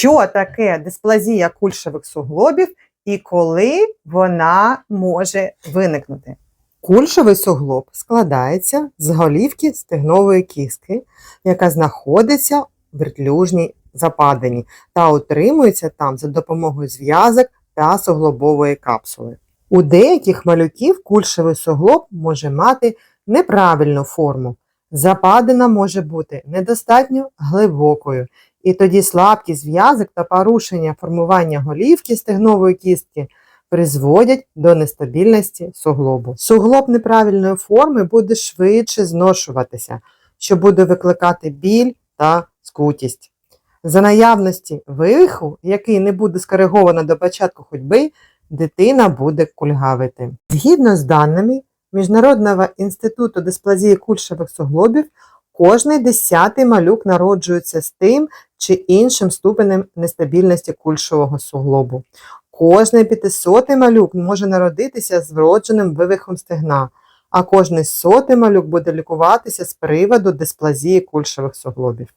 Що таке дисплазія кульшових суглобів і коли вона може виникнути? Кульшовий суглоб складається з голівки стегнової кістки, яка знаходиться в вертлюжній западині та утримується там за допомогою зв'язок та суглобової капсули. У деяких малюків кульшовий суглоб може мати неправильну форму. Западина може бути недостатньо глибокою, і тоді слабкість зв'язок та порушення формування голівки стегнової кістки призводять до нестабільності суглобу. Суглоб неправильної форми буде швидше зношуватися, що буде викликати біль та скутість. За наявності вивиху, який не буде скориговано до початку ходьби, дитина буде кульгавити. Згідно з даними Міжнародного інституту дисплазії кульшових суглобів, кожний десятий малюк народжується з тим чи іншим ступенем нестабільності кульшового суглобу. Кожний п'ятисотий малюк може народитися з вродженим вивихом стегна, а кожний сотий малюк буде лікуватися з приводу дисплазії кульшових суглобів.